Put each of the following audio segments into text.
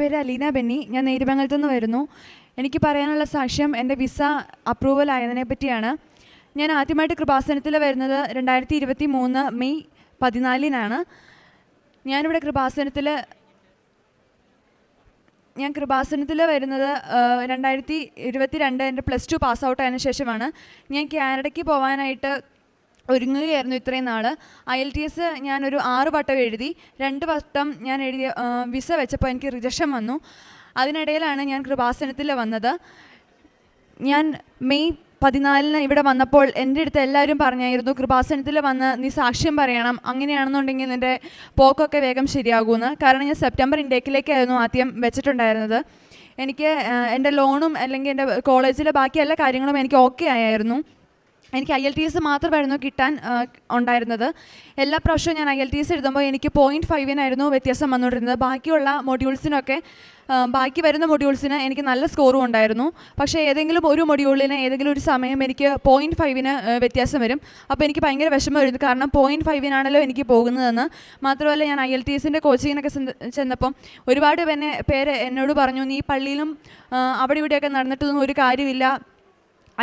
പേര് അലീന ബെന്നി. ഞാൻ നേരുമംഗലത്തു നിന്ന് വരുന്നു. എനിക്ക് പറയാനുള്ള സാക്ഷ്യം എന്റെ വിസ അപ്രൂവൽ ആയതിനെ പറ്റിയാണ്. ഞാൻ ആദ്യമായിട്ട് കൃപാസനത്തിൽ വരുന്നത് രണ്ടായിരത്തി ഇരുപത്തി മൂന്ന് മെയ് പതിനാലിനാണ്. ഞാനിവിടെ കൃപാസനത്തിൽ ഞാൻ കൃപാസനത്തിൽ വരുന്നത് രണ്ടായിരത്തി ഇരുപത്തി രണ്ട് എന്റെ പ്ലസ് ടു പാസ് ഔട്ട് ആയതിനു ശേഷമാണ്. ഞാൻ കാനഡയ്ക്ക് പോകാനായിട്ട് ഒരുങ്ങുകയായിരുന്നു ഇത്രയും നാൾ ഐ എൽ ടി എസ് ഞാനൊരു ആറ് വട്ടം എഴുതി രണ്ട് വട്ടം ഞാൻ എഴുതിയ വിസ വെച്ചപ്പോൾ എനിക്ക് റിജക്ഷൻ വന്നു. അതിനിടയിലാണ് ഞാൻ കൃപാസനത്തിൽ വന്നത്. ഞാൻ മെയ് പതിനാലിന് ഇവിടെ വന്നപ്പോൾ എന്റെ അടുത്ത് എല്ലാവരും പറഞ്ഞായിരുന്നു കൃപാസനത്തിൽ വന്ന് നീ സാക്ഷ്യം പറയണം. അങ്ങനെയാണെന്നുണ്ടെങ്കിൽ നിന്റെ പോക്കൊക്കെ വേഗം ശരിയാകുമെന്ന് കാരണം ഞാൻ സെപ്റ്റംബർ ഇൻഡേക്കിലേക്കായിരുന്നു ആദ്യം വെച്ചിട്ടുണ്ടായിരുന്നത്. എനിക്ക് എന്റെ ലോണും അല്ലെങ്കിൽ എന്റെ കോളേജിലെ ബാക്കി എല്ലാ കാര്യങ്ങളും എനിക്ക് ഓക്കെ ആയിരുന്നു എനിക്ക് ഐ എൽ ടി എസ് മാത്രമായിരുന്നു കിട്ടാൻ ഉണ്ടായിരുന്നത്. എല്ലാ പ്രാവശ്യവും ഞാൻ ഐ എൽ ടി എസ് എഴുതുമ്പോൾ എനിക്ക് പോയിന്റ് ഫൈവിനായിരുന്നു വ്യത്യാസം വന്നുകൊണ്ടിരുന്നത്. ബാക്കിയുള്ള മൊഡ്യൂൾസിനൊക്കെ ബാക്കി വരുന്ന മൊഡ്യൂൾസിന് എനിക്ക് നല്ല സ്കോറും ഉണ്ടായിരുന്നു. പക്ഷേ ഏതെങ്കിലും ഒരു മൊഡ്യൂളിന് ഏതെങ്കിലും ഒരു സമയം എനിക്ക് പോയിന്റ് ഫൈവിന് വ്യത്യാസം വരും. അപ്പോൾ എനിക്ക് ഭയങ്കര വിഷമം വരുന്നു. കാരണം പോയിന്റ് ഫൈവിനാണല്ലോ എനിക്ക് പോകുന്നതെന്ന്. മാത്രമല്ല ഞാൻ ഐ എൽ ടി എസിന്റെ കോച്ചിങ്ങിനൊക്കെ ചെന്നപ്പം ഒരുപാട് പിന്നെ പേര് എന്നോട് പറഞ്ഞു നീ പള്ളിയിലും അവിടെ ഇവിടെയൊക്കെ നടന്നിട്ടൊന്നും ഒരു കാര്യമില്ല.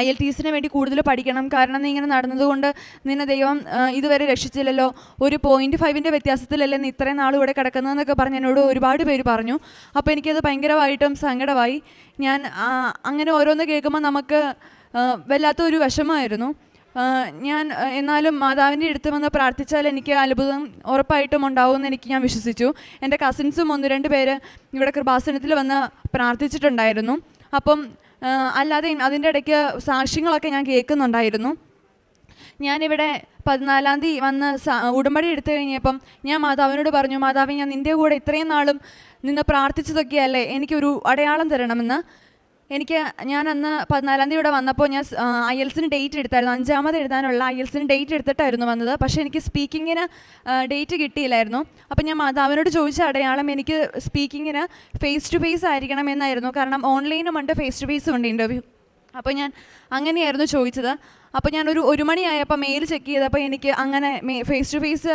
ഐ എൽ ടി വേണ്ടി കൂടുതൽ പഠിക്കണം. കാരണം നീ ഇങ്ങനെ നടന്നതുകൊണ്ട് നിന്നെ ദൈവം ഇതുവരെ രക്ഷിച്ചില്ലല്ലോ. ഒരു പോയിന്റ് ഫൈവിന്റെ വ്യത്യാസത്തിലല്ലേ നീ ഇത്രയും നാളും ഇവിടെ കിടക്കുന്നതെന്നൊക്കെ പറഞ്ഞ് എന്നോട് ഒരുപാട് പേര് പറഞ്ഞു. അപ്പോൾ എനിക്കത് ഭയങ്കരമായിട്ടും സങ്കടമായി. ഞാൻ അങ്ങനെ ഓരോന്ന് കേൾക്കുമ്പോൾ നമുക്ക് വല്ലാത്തൊരു വിഷമമായിരുന്നു. ഞാൻ എന്നാലും മാതാവിന്റെ അടുത്ത് വന്ന് പ്രാർത്ഥിച്ചാൽ എനിക്ക് അത്ഭുതം ഉറപ്പായിട്ടും ഉണ്ടാവുമെന്ന് എനിക്ക് ഞാൻ വിശ്വസിച്ചു. എന്റെ കസിൻസും ഒന്ന് രണ്ട് പേര് ഇവിടെ കൃപാസനത്തിൽ വന്ന് പ്രാർത്ഥിച്ചിട്ടുണ്ടായിരുന്നു. അപ്പം അല്ലാതെ അതിന്റെ ഇടയ്ക്ക് സാക്ഷ്യങ്ങളൊക്കെ ഞാൻ കേൾക്കുന്നുണ്ടായിരുന്നു. ഞാനിവിടെ പതിനാലാം തീയതി വന്ന് ഉടമ്പടി എടുത്തു കഴിഞ്ഞപ്പം ഞാൻ മാതാവിനോട് പറഞ്ഞു മാതാവ് ഞാൻ നിന്റെ കൂടെ ഇത്രയും നാളും നിന്ന് പ്രാർത്ഥിച്ചതൊക്കെയല്ലേ എനിക്കൊരു അടയാളം തരണമെന്ന്. എനിക്ക് ഞാൻ അന്ന് പതിനാലാം തീയതി ഇവിടെ വന്നപ്പോൾ ഞാൻ ഐ എൽസിന് ഡേറ്റ് എടുത്തായിരുന്നു. അഞ്ചാമത് എഴുതാനുള്ള ഐ എൽസിന് ഡേറ്റ് എടുത്തിട്ടായിരുന്നു വന്നത്. പക്ഷേ എനിക്ക് സ്പീക്കിങ്ങിന് ഡേറ്റ് കിട്ടിയില്ലായിരുന്നു. അപ്പോൾ ഞാൻ മാതാവിനോട് ചോദിച്ച അടയാളം എനിക്ക് സ്പീക്കിങ്ങിന് ഫേസ് ടു ഫേസ് ആയിരിക്കണം എന്നായിരുന്നു കാരണം ഓൺലൈനും ഉണ്ട് ഫേസ് ടു ഫേസും ഉണ്ട് ഇന്റർവ്യൂ അപ്പോൾ ഞാൻ അങ്ങനെയായിരുന്നു ചോദിച്ചത്. അപ്പോൾ ഞാനൊരു ഒരു മണിയായപ്പോൾ മെയിൽ ചെക്ക് ചെയ്തപ്പോൾ എനിക്ക് അങ്ങനെ face to face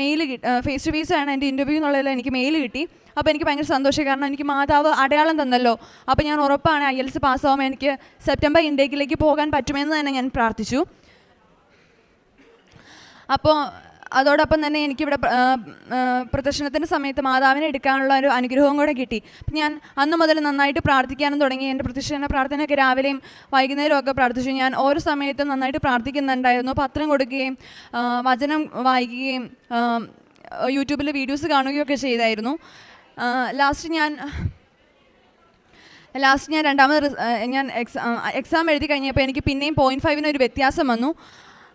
mail face to face ആണ് എന്റെ ഇന്റർവ്യൂ എന്നുള്ളതിൽ എനിക്ക് മെയിൽ കിട്ടി. അപ്പോൾ എനിക്ക് ഭയങ്കര സന്തോഷം കാരണം എനിക്ക് മാതാവ് അടയാളം തന്നല്ലോ. അപ്പോൾ ഞാൻ ഉറപ്പാണ് ഐ എൽസ് പാസ്സാവുമ്പോൾ എനിക്ക് സെപ്റ്റംബർ ഇൻഡേക്കിലേക്ക് പോകാൻ പറ്റുമെന്ന് തന്നെ ഞാൻ പ്രാർത്ഥിച്ചു. അപ്പോൾ അതോടൊപ്പം തന്നെ എനിക്കിവിടെ പ്രദർശനത്തിന്റെ സമയത്ത് മാതാവിനെ എടുക്കാനുള്ള ഒരു അനുഗ്രഹവും കൂടെ കിട്ടി. അപ്പം ഞാൻ അന്ന് മുതൽ നന്നായിട്ട് പ്രാർത്ഥിക്കാനും തുടങ്ങി. എന്റെ പ്രദർശന പ്രാർത്ഥനയൊക്കെ രാവിലെയും വൈകുന്നേരവും ഒക്കെ പ്രാർത്ഥിച്ചു. ഞാൻ ഓരോ സമയത്തും നന്നായിട്ട് പ്രാർത്ഥിക്കുന്നുണ്ടായിരുന്നു. പത്രം കൊടുക്കുകയും വചനം വായിക്കുകയും യൂട്യൂബിൽ വീഡിയോസ് കാണുകയൊക്കെ ചെയ്തായിരുന്നു. ലാസ്റ്റ് ഞാൻ ലാസ്റ്റ് ഞാൻ രണ്ടാമത് ഞാൻ എക്സാം എക്സാം എഴുതി കഴിഞ്ഞപ്പോൾ എനിക്ക് പിന്നെയും പോയിന്റ് ഫൈവിന് ഒരു വ്യത്യാസം വന്നു.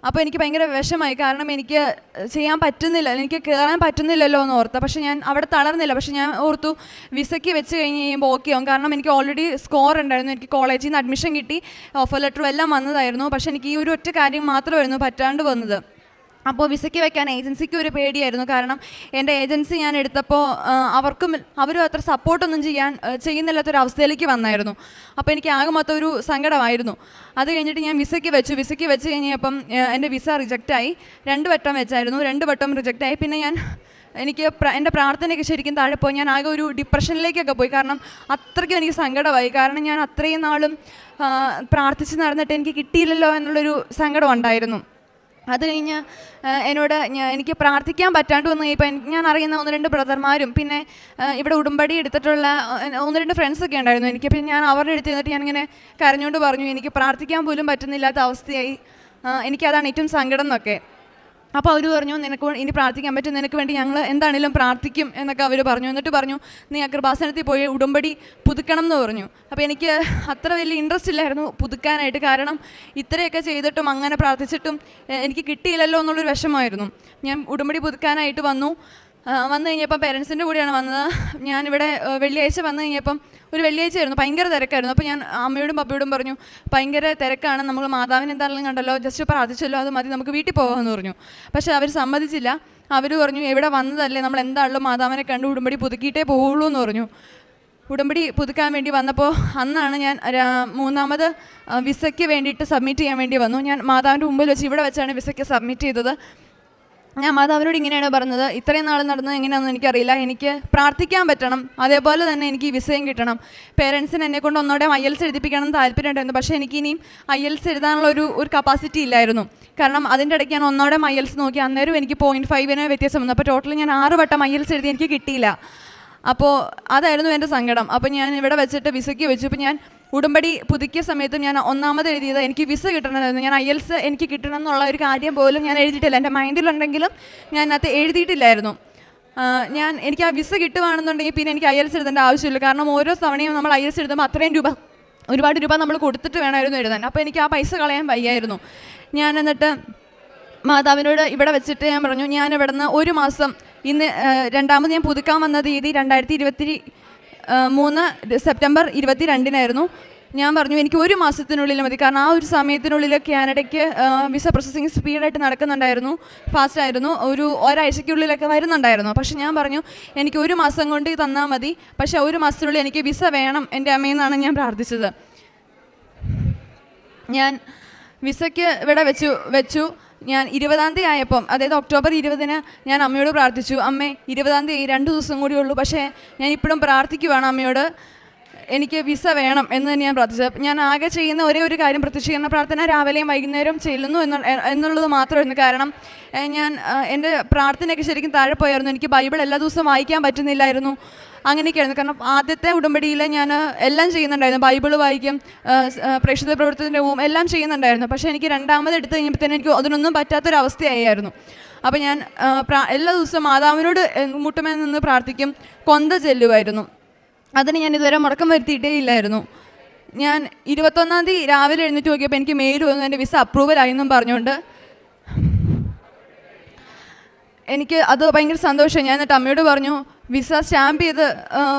അപ്പോൾ എനിക്ക് ഭയങ്കര വിഷമായി. കാരണം എനിക്ക് ചെയ്യാൻ പറ്റുന്നില്ല എനിക്ക് കയറാൻ പറ്റുന്നില്ലല്ലോ എന്ന് ഓർത്ത. പക്ഷേ ഞാൻ അവിടെ തളർന്നില്ല. പക്ഷേ ഞാൻ ഓർത്തു വിസയ്ക്ക് വെച്ച് കഴിഞ്ഞ് കഴിയുമ്പോൾ ഓക്കെ ആവും. കാരണം എനിക്ക് ഓൾറെഡി സ്കോർ ഉണ്ടായിരുന്നു. എനിക്ക് കോളേജിൽ നിന്ന് അഡ്മിഷൻ കിട്ടി. ഓഫർ ലെറ്ററും എല്ലാം വന്നതായിരുന്നു. പക്ഷേ എനിക്ക് ഈ ഒരു ഒറ്റ കാര്യം മാത്രമായിരുന്നു പറ്റാണ്ട് വന്നത്. അപ്പോൾ വിസയ്ക്ക് വെക്കാൻ ഏജൻസിക്ക് ഒരു പേടിയായിരുന്നു. കാരണം എന്റെ ഏജൻസി ഞാൻ എടുത്തപ്പോൾ അവർക്കും അവരും അത്ര സപ്പോർട്ടൊന്നും ചെയ്യാൻ ചെയ്യുന്നില്ലാത്തൊരു അവസ്ഥയിലേക്ക് വന്നായിരുന്നു. അപ്പോൾ എനിക്ക് ആകെ മൊത്തം ഒരു സങ്കടമായിരുന്നു. അത് കഴിഞ്ഞിട്ട് ഞാൻ വിസയ്ക്ക് വെച്ചു. വിസയ്ക്ക് വെച്ച് കഴിഞ്ഞപ്പം എന്റെ വിസ റിജക്റ്റായി. രണ്ട് വട്ടം വെച്ചായിരുന്നു. രണ്ട് വട്ടം റിജക്റ്റായി. പിന്നെ ഞാൻ എനിക്ക് എന്റെ പ്രാർത്ഥനയൊക്കെ ശരിക്കും താഴെ പോയി. ഞാൻ ആകെ ഒരു ഡിപ്രഷനിലേക്കൊക്കെ പോയി. കാരണം അത്രയ്ക്കും എനിക്ക് സങ്കടമായി. കാരണം ഞാൻ അത്രയും നാളും പ്രാർത്ഥിച്ച് നടന്നിട്ട് എനിക്ക് കിട്ടിയില്ലല്ലോ എന്നുള്ളൊരു സങ്കടം ഉണ്ടായിരുന്നു. അത് കഴിഞ്ഞ് എന്നോട് എനിക്ക് പ്രാർത്ഥിക്കാൻ പറ്റാണ്ട് വന്നു. എനിക്ക് ഞാൻ അറിയുന്ന ഒന്ന് രണ്ട് ബ്രദർമാരും പിന്നെ ഇവിടെ ഉടുമ്പടി എടുത്തിട്ടുള്ള ഒന്ന് രണ്ട് ഫ്രണ്ട്സൊക്കെ ഉണ്ടായിരുന്നു. എനിക്ക് പിന്നെ ഞാൻ അവരുടെ അടുത്ത് ഇരുന്നിട്ട് ഞാനിങ്ങനെ കരഞ്ഞുകൊണ്ട് പറഞ്ഞു എനിക്ക് പ്രാർത്ഥിക്കാൻ പോലും പറ്റുന്നില്ലാത്ത അവസ്ഥയായി. എനിക്കതാണ് ഏറ്റവും സങ്കടം എന്നൊക്കെ. അപ്പോൾ അവർ പറഞ്ഞു നിനക്ക് ഇനി പ്രാർത്ഥിക്കാൻ പറ്റും. നിനക്ക് വേണ്ടി ഞങ്ങൾ എന്താണെങ്കിലും പ്രാർത്ഥിക്കും എന്നൊക്കെ അവർ പറഞ്ഞു. എന്നിട്ട് പറഞ്ഞു നീ ആ കൃപാസനത്തിൽ പോയി ഉടമ്പടി പുതുക്കണം എന്ന് പറഞ്ഞു. അപ്പോൾ എനിക്ക് അത്ര വലിയ ഇൻട്രസ്റ്റ് ഇല്ലായിരുന്നു പുതുക്കാനായിട്ട്. കാരണം ഇത്രയൊക്കെ ചെയ്തിട്ടും അങ്ങനെ പ്രാർത്ഥിച്ചിട്ടും എനിക്ക് കിട്ടിയില്ലല്ലോ എന്നുള്ളൊരു വിഷമമായിരുന്നു. ഞാൻ ഉടമ്പടി പുതുക്കാനായിട്ട് വന്നു. വന്നു കഴിഞ്ഞപ്പം പേരൻസിന്റെ കൂടെയാണ് വന്നത്. ഞാനിവിടെ വെള്ളിയാഴ്ച വന്നു കഴിഞ്ഞപ്പം ഒരു വെള്ളിയാഴ്ചയായിരുന്നു ഭയങ്കര തിരക്കായിരുന്നു. അപ്പോൾ ഞാൻ അമ്മയോടും പപ്പയോടും പറഞ്ഞു ഭയങ്കര തിരക്കാണ് നമ്മൾ മാതാവിനെ എന്താണെങ്കിലും കണ്ടല്ലോ ജസ്റ്റ് പ്രാർത്ഥിച്ചല്ലോ അത് മതി നമുക്ക് വീട്ടിൽ പോകാമെന്ന് പറഞ്ഞു. പക്ഷേ അവർ സമ്മതിച്ചില്ല. അവർ പറഞ്ഞു എവിടെ വന്നതല്ലേ നമ്മൾ എന്താണല്ലോ മാതാവിനെ കണ്ട് ഉടുമ്പടി പുതുക്കിയിട്ടേ പോവുള്ളൂ എന്ന് പറഞ്ഞു. ഉടമ്പടി പുതുക്കാൻ വേണ്ടി വന്നപ്പോൾ അന്നാണ് ഞാൻ മൂന്നാമത് വിസയ്ക്ക് വേണ്ടിയിട്ട് സബ്മിറ്റ് ചെയ്യാൻ വേണ്ടി വന്നു. ഞാൻ മാതാവിന്റെ മുമ്പിൽ വെച്ച് ഇവിടെ വെച്ചാണ് വിസയ്ക്ക് സബ്മിറ്റ് ചെയ്തത്. ഞാൻ മാതാവിനോട് ഇങ്ങനെയാണ് പറഞ്ഞത് ഇത്രയും നാൾ നടന്നത് എങ്ങനെയാണെന്ന് എനിക്കറിയില്ല. എനിക്ക് പ്രാർത്ഥിക്കാൻ പറ്റണം. അതേപോലെ തന്നെ എനിക്ക് ഈ വിസയും കിട്ടണം. പേരൻസിന് എന്നെ കൊണ്ട് ഒന്നോടെ ഐ എൽസ് എഴുതിപ്പിക്കണം എന്ന് താല്പര്യമുണ്ടായിരുന്നു. പക്ഷേ എനിക്ക് ഇനിയും ഐ എൽസ് എഴുതാനുള്ള ഒരു ഒരു കപ്പാസിറ്റി ഇല്ലായിരുന്നു. കാരണം അതിന്റെ ഇടയ്ക്ക് ഞാൻ ഒന്നോടെ ഐ എൽസ് നോക്കി. അന്നേരം എനിക്ക് പോയിന്റ് ഫൈവിന് വ്യത്യാസം വന്നു. അപ്പോൾ ടോട്ടൽ ഞാൻ ആറ് വട്ടം ഐ എൽസ് എഴുതി എനിക്ക് കിട്ടിയില്ല. അപ്പോൾ അതായിരുന്നു എന്റെ സങ്കടം. അപ്പോൾ ഞാൻ ഇവിടെ വെച്ചിട്ട് വിസയ്ക്ക് വെച്ചു. അപ്പോൾ ഞാൻ ഉടമ്പടി പുതുക്കിയ സമയത്തും ഞാൻ ഒന്നാമത് എഴുതിയത് എനിക്ക് വിസ കിട്ടണമായിരുന്നു ഞാൻ ഐ എൽസ് എനിക്ക് കിട്ടണം എന്നുള്ള ഒരു കാര്യം പോലും ഞാൻ എഴുതിയിട്ടില്ല. എന്റെ മൈൻഡിലുണ്ടെങ്കിലും ഞാൻ അത് എഴുതിയിട്ടില്ലായിരുന്നു. ഞാൻ എനിക്ക് ആ വിസ കിട്ടുവാണെന്നുണ്ടെങ്കിൽ പിന്നെ എനിക്ക് ഐ എൽസ് എഴുതേണ്ട ആവശ്യമില്ല. കാരണം ഓരോ തവണയും നമ്മൾ ഐ എൽസ് എഴുതുമ്പോൾ അത്രയും രൂപ ഒരുപാട് രൂപ നമ്മൾ കൊടുത്തിട്ട് വേണമായിരുന്നു എഴുതാൻ. അപ്പോൾ എനിക്ക് ആ പൈസ കളയാൻ വയ്യായിരുന്നു. ഞാൻ എന്നിട്ട് മാതാവിനോട് ഇവിടെ വെച്ചിട്ട് ഞാൻ പറഞ്ഞു ഞാൻ ഇവിടെ ഒരു മാസം ഇന്ന് രണ്ടാമത് ഞാൻ പുതുക്കാൻ വന്ന തീയതി രണ്ടായിരത്തി ഇരുപത്തി മൂന്ന് സെപ്റ്റംബർ ഇരുപത്തി രണ്ടിനായിരുന്നു ഞാൻ പറഞ്ഞു എനിക്ക് ഒരു മാസത്തിനുള്ളിൽ മതി. കാരണം ആ ഒരു സമയത്തിനുള്ളിൽ കാനഡയ്ക്ക് വിസ പ്രോസസ്സിങ് സ്പീഡായിട്ട് നടക്കുന്നുണ്ടായിരുന്നു. ഫാസ്റ്റ് ആയിരുന്നു ഒരു ഒരാഴ്ചയ്ക്കുള്ളിലൊക്കെ വരുന്നുണ്ടായിരുന്നു. പക്ഷെ ഞാൻ പറഞ്ഞു എനിക്ക് ഒരു മാസം കൊണ്ട് തന്നാൽ മതി. പക്ഷേ ഒരു മാസത്തിനുള്ളിൽ എനിക്ക് വിസ വേണം എന്റെ അമ്മയെന്നാണ് ഞാൻ പ്രാർത്ഥിച്ചത്. ഞാൻ വിസയ്ക്ക് ഇവിടെ വെച്ചു വെച്ചു. ഞാൻ ഇരുപതാം തീയതി ആയപ്പം അതായത് ഒക്ടോബർ ഇരുപതിന് ഞാൻ അമ്മയോട് പ്രാർത്ഥിച്ചു. അമ്മേ ഇരുപതാം തീയതി രണ്ട് ദിവസം കൂടി ഉള്ളൂ പക്ഷേ ഞാൻ ഇപ്പോഴും പ്രാർത്ഥിക്കുവാണ് അമ്മയോട്. എനിക്ക് വിസ വേണം എന്ന് തന്നെ ഞാൻ പ്രാർത്ഥിച്ചത് ഞാൻ ആകെ ചെയ്യുന്ന ഒരേ ഒരു കാര്യം പ്രത്യക്ഷീകരണ പ്രാർത്ഥന രാവിലെയും വൈകുന്നേരവും ചെല്ലുന്നു എന്ന് എന്നുള്ളത് മാത്രമായിരുന്നു. കാരണം ഞാൻ എന്റെ പ്രാർത്ഥനയൊക്കെ ശരിക്കും താഴെ പോയായിരുന്നു. എനിക്ക് ബൈബിൾ എല്ലാ ദിവസവും വായിക്കാൻ പറ്റുന്നില്ലായിരുന്നു. അങ്ങനെയൊക്കെയായിരുന്നു. കാരണം ആദ്യത്തെ ഉടമ്പടിയിൽ ഞാൻ എല്ലാം ചെയ്യുന്നുണ്ടായിരുന്നു. ബൈബിൾ വായിക്കും പ്രേക്ഷിത പ്രവർത്തനത്തിന്റെ എല്ലാം ചെയ്യുന്നുണ്ടായിരുന്നു. പക്ഷേ എനിക്ക് രണ്ടാമത് എടുത്തു കഴിഞ്ഞപ്പോൾ തന്നെ എനിക്ക് അതിനൊന്നും പറ്റാത്തൊരവസ്ഥയായിരുന്നു. അപ്പോൾ ഞാൻ എല്ലാ ദിവസവും മാതാവിനോട് മുട്ടുമേ നിന്ന് പ്രാർത്ഥിക്കും കൊന്ത ചെല്ലുമായിരുന്നു. അതിന് ഞാൻ ഇതുവരെ മുടക്കം വരുത്തിയിട്ടേ ഇല്ലായിരുന്നു. ഞാൻ ഇരുപത്തൊന്നാം തീയതി രാവിലെ എഴുന്നേറ്റ് നോക്കിയപ്പോൾ എനിക്ക് മെയിൽ വന്നു. എന്റെ വിസ അപ്രൂവൽ ആയി എന്നും പറഞ്ഞുകൊണ്ട് എനിക്ക് അത് ഭയങ്കര സന്തോഷം. ഞാൻ എന്നിട്ട് അമ്മയോട് പറഞ്ഞു വിസ സ്റ്റാമ്പ് ചെയ്ത്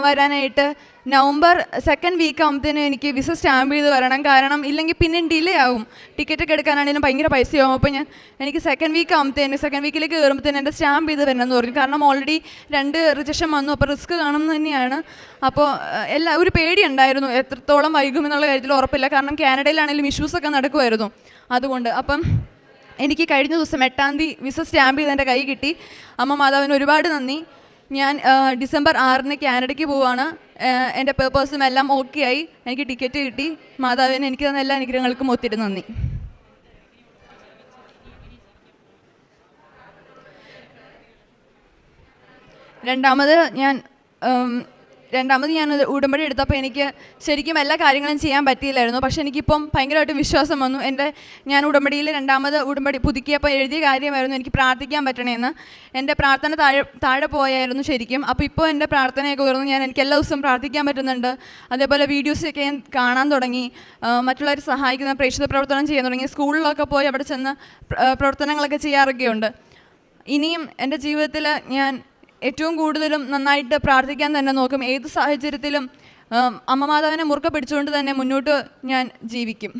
വരാനായിട്ട് നവംബർ സെക്കൻഡ് വീക്ക് ആകുമ്പോഴത്തേനും എനിക്ക് വിസ സ്റ്റാമ്പ് ചെയ്ത് വരണം. കാരണം ഇല്ലെങ്കിൽ പിന്നെ ഡിലേ ആകും ടിക്കറ്റ് ഒക്കെ എടുക്കാനാണെങ്കിലും ഭയങ്കര പൈസയാവും. അപ്പോൾ ഞാൻ എനിക്ക് സെക്കൻഡ് വീക്ക് ആകുമ്പോഴത്തേന് സെക്കൻഡ് വീക്കിലേക്ക് കയറുമ്പോഴത്തേനും എന്റെ സ്റ്റാമ്പ് ചെയ്ത് വരണം എന്ന് പറഞ്ഞു. കാരണം ഓൾറെഡി രണ്ട് റിജക്ഷൻ വന്നു. അപ്പോൾ റിസ്ക് കാണുന്നത് തന്നെയാണ്. അപ്പോൾ എല്ലാ ഒരു പേടിയുണ്ടായിരുന്നു എത്രത്തോളം വൈകുമെന്നുള്ള കാര്യത്തിൽ ഉറപ്പില്ല. കാരണം കാനഡയിലാണെങ്കിലും ഇഷ്യൂസൊക്കെ നടക്കുമായിരുന്നു. അതുകൊണ്ട് അപ്പം എനിക്ക് കഴിഞ്ഞ ദിവസം എട്ടാം തീയതി വിസ സ്റ്റാമ്പ് ചെയ്ത് എന്റെ കൈ കിട്ടി. അമ്മ മാതാവിന് ഒരുപാട് നന്ദി. ഞാൻ ഡിസംബർ ആറിന് കാനഡയ്ക്ക് പോവാണ്. എന്റെ പേപ്പേഴ്സും എല്ലാം ഓക്കെ ആയി. എനിക്ക് ടിക്കറ്റ് കിട്ടി. മാതാവിന് എനിക്ക് തന്ന എല്ലാ അനുഗ്രഹങ്ങൾക്കും ഒത്തിരി നന്ദി. രണ്ടാമത് ഞാൻ രണ്ടാമത് ഞാൻ ഉടമ്പടി എടുത്തപ്പോൾ എനിക്ക് ശരിക്കും എല്ലാ കാര്യങ്ങളും ചെയ്യാൻ പറ്റിയില്ലായിരുന്നു. പക്ഷേ എനിക്കിപ്പം ഭയങ്കരമായിട്ട് വിശ്വാസം വന്നു. എന്റെ ഞാൻ ഉടമ്പടിയിൽ രണ്ടാമത് ഉടമ്പടി പുതുക്കിയപ്പോൾ എഴുതിയ കാര്യമായിരുന്നു എനിക്ക് പ്രാർത്ഥിക്കാൻ പറ്റണേന്ന്. എന്റെ പ്രാർത്ഥന താഴെ താഴെ പോയായിരുന്നു ശരിക്കും. അപ്പോൾ ഇപ്പോൾ എന്റെ പ്രാർത്ഥനയൊക്കെ ഉയർന്നു. ഞാൻ എനിക്ക് എല്ലാ ദിവസവും പ്രാർത്ഥിക്കാൻ പറ്റുന്നുണ്ട്. അതേപോലെ വീഡിയോസൊക്കെ ഞാൻ കാണാൻ തുടങ്ങി. മറ്റുള്ളവരെ സഹായിക്കുന്ന പ്രേക്ഷിത പ്രവർത്തനം ചെയ്യാൻ തുടങ്ങി. സ്കൂളിലൊക്കെ പോയി അവിടെ ചെന്ന് പ്രവർത്തനങ്ങളൊക്കെ ചെയ്യാറൊക്കെയുണ്ട്. ഇനിയും എന്റെ ജീവിതത്തിൽ ഞാൻ ഏറ്റവും കൂടുതലും നന്നായിട്ട് പ്രാർത്ഥിക്കാൻ തന്നെ നോക്കും. ഏത് സാഹചര്യത്തിലും അമ്മമാതാവിനെ അമ്മ മാതാവിനെ മുറുക്കെ പിടിച്ചുകൊണ്ട് തന്നെ മുന്നോട്ട് ഞാൻ ജീവിക്കും.